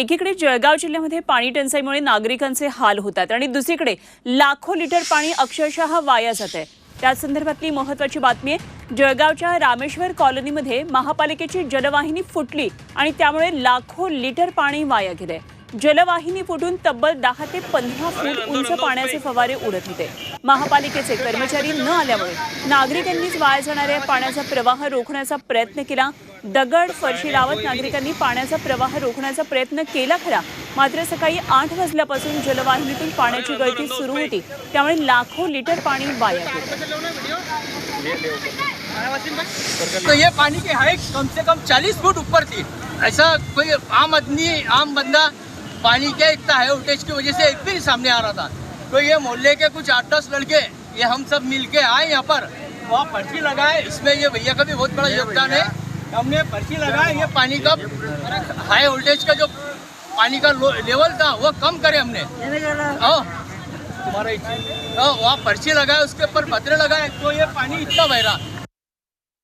एकीकडे जळगाव जिल्ह्यामध्ये पाणी टंचाईमुळे नागरिकांचे हाल होतात आणि दुसरीकडे लाखो लिटर पाणी अक्षरशः वाया जात आहे. त्याच संदर्भातली महत्वाची बातमी आहे. जळगावच्या रामेश्वर कॉलनीमध्ये महापालिकेची जलवाहिनी फुटली आणि त्यामुळे लाखो लिटर पाणी वाया गेलंय. जलवाहिनी फुटून तब्बल दहा ते पंधरा फूट उंच पाण्याचे फवारे उडत होते. महापालिकेचे कर्मचारी न आल्यामुळे नागरिकांनीच वाया जाणाऱ्या पाण्याचा प्रवाह रोखण्याचा प्रयत्न केला. दगड फरशी लावत नागरिकांनी पाण्याचा प्रवाह रोखण्याचा प्रयत्न केला खरा. मात्र सकाळी आठ वाजल्यापासून जलवाहिनीतून पाण्याची गळती सुरू होती. त्यामुळे लाखो लिटर पाणी वाया गेलं. तो ये पानी की हाइट कम से कम 40 फुट ऊपर थी. ऐसा कोई आम आदमी आम बंदा पानी के इतना हाई वोल्टेज की वजह से एक भी सामने आ रहा था। तो ये मोहल्ले के कुछ आठ दस लड़के ये हम सब मिल के आए यहाँ पर। वहाँ पर्ची लगाए इसमें ये भैया का भी बहुत बड़ा योगदान है। हमने पर्ची लगाए ये पानी का हाई वोल्टेज का जो पानी का लेवल था वो कम करे हमने। हाँ, तुम्हारा हाँ, वहाँ पर्ची लगाए उसके ऊपर पत्रे लगाए तो ये पानी इतना बह रहा।